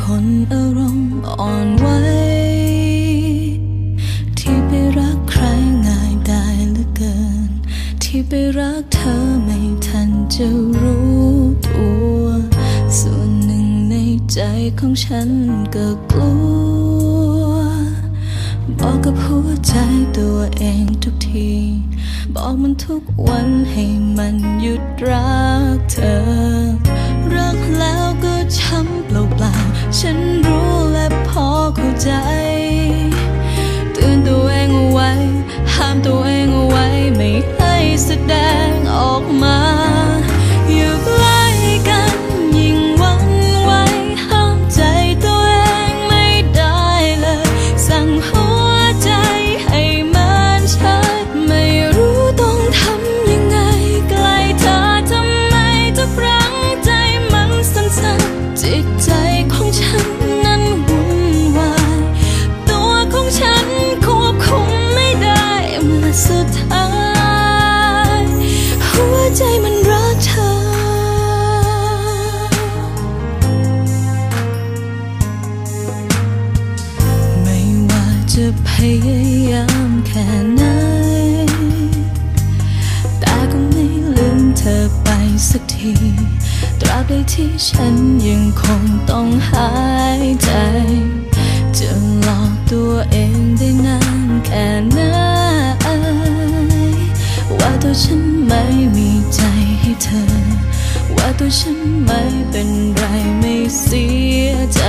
คนอารมณ์อ่อนไหวที่ไปรักใครง่ายได้เหลือเกิน ที่ไปรักเธอไม่ทันจะรู้ตัว ส่วนหนึ่งในใจของฉันก็กลัว บอกกับหัวใจตัวเองทุกที บอกมันทุกวันให้มันหยุดรักเธอ ใจเตือนตัวเองเอาไว้ ห้ามตัวเองเอาไว้ ไม่ให้แสดงออกมา จะพยายามแค่ไหน แต่ก็ไม่ลืมเธอไปสักที ตราบใดที่ฉันยังคงต้องหายใจ จะหลอกตัวเองได้นานแค่ไหน ว่าตัวฉันไม่มีใจให้เธอ ว่าตัวฉันไม่เป็นไรไม่เสียใจ